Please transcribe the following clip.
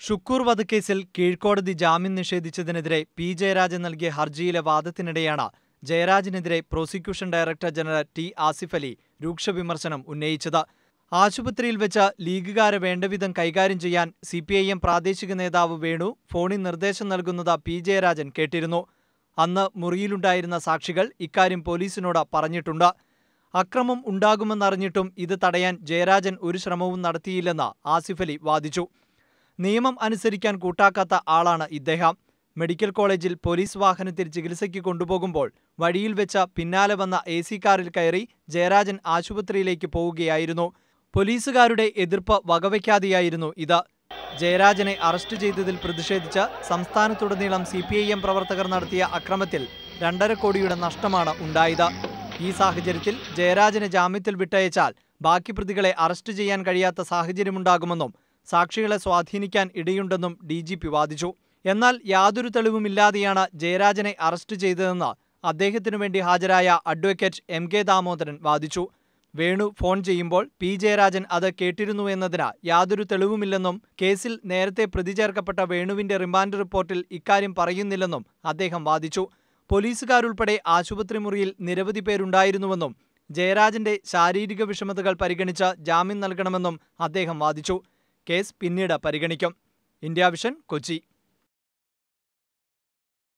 ഷുക്കൂർ വധക്കേസിൽ കീഴ്ക്കോടതി ജാമ്യം നിഷേധിച്ചതിനെതിരെ പി. ജയരാജൻ നൽകിയ ഹർജിയിലെ വാദത്തിനിടെയാണ് ജയരാജനെതിരെ prosecution director general T. Asif Ali രൂക്ഷ വിമർശനം ഉന്നയിച്ചത്. ആശുപത്രിയിൽ വെച്ച് ലീഗുകാരെ വേണ്ടവിധം കൈകാര്യം ചെയ്യാൻ സി പി ഐ എം പ്രാദേശിക നേതാവ് വേണു ഫോണിൽ നിർദ്ദേശം നൽകുന്നത് പി. ജയരാജൻ കേട്ടിരുന്നു. അന്ന് മുറിയിലുണ്ടായിരുന്ന സാക്ഷികൾ ഇക്കാര്യം പോലീസിനോട് പറഞ്ഞിട്ടുണ്ട്. അക്രമം ഉണ്ടാകുമെന്നറിഞ്ഞിട്ടും ഇത് തടയാൻ ജയരാജൻ ഒരു ശ്രമവും നടത്തിയില്ലെന്ന് ആസിഫ് അലി വാദിച്ചു. നിയമം അനുസരിക്കാൻ കൂട്ടാക്കാത്ത ആളാണ് ഇദ്ദേഹം. മെഡിക്കൽ കോളേജിൽ പോലീസ് വാഹനത്തിൽ ചികിത്സയ്ക്ക് കൊണ്ടുപോകുമ്പോൾ വഴിയിൽ വെച്ച പിന്നാലെ വന്ന എ കാറിൽ കയറി ജയരാജൻ ആശുപത്രിയിലേക്ക് പോവുകയായിരുന്നു. പോലീസുകാരുടെ എതിർപ്പ് വകവയ്ക്കാതെയായിരുന്നു ഇത്. ജയരാജനെ അറസ്റ്റ് ചെയ്തതിൽ പ്രതിഷേധിച്ച് സംസ്ഥാനത്തുടനീളം സി പി ഐ എം പ്രവർത്തകർ നടത്തിയ അക്രമത്തിൽ രണ്ടര കോടിയുടെ നഷ്ടമാണ് ഉണ്ടായത്. ഈ സാഹചര്യത്തിൽ ജയരാജനെ ജാമ്യത്തിൽ വിട്ടയച്ചാൽ ബാക്കി പ്രതികളെ അറസ്റ്റ് ചെയ്യാൻ കഴിയാത്ത സാഹചര്യമുണ്ടാകുമെന്നും സാക്ഷികളെ സ്വാധീനിക്കാൻ ഇടയുണ്ടെന്നും ഡി ജി പി വാദിച്ചു. എന്നാൽ യാതൊരു തെളിവുമില്ലാതെയാണ് ജയരാജനെ അറസ്റ്റ് ചെയ്തതെന്ന് അദ്ദേഹത്തിനു വേണ്ടി ഹാജരായ അഡ്വക്കേറ്റ് എം കെ ദാമോദരൻ വാദിച്ചു. വേണു ഫോൺ ചെയ്യുമ്പോൾ പി ജയരാജൻ അത് കേട്ടിരുന്നു എന്നതിന് യാതൊരു തെളിവുമില്ലെന്നും കേസിൽ നേരത്തെ പ്രതി ചേർക്കപ്പെട്ട വേണുവിന്റെ റിമാൻഡ് റിപ്പോർട്ടിൽ ഇക്കാര്യം പറയുന്നില്ലെന്നും അദ്ദേഹം വാദിച്ചു. പോലീസുകാരുൾപ്പെടെ ആശുപത്രി മുറിയിൽ നിരവധി പേരുണ്ടായിരുന്നുവെന്നും ജയരാജന്റെ ശാരീരിക വിഷമതകൾ പരിഗണിച്ച് ജാമ്യം നൽകണമെന്നും അദ്ദേഹം വാദിച്ചു. കേസ് പിന്നീട് പരിഗണിക്കും. India Vision Kochi.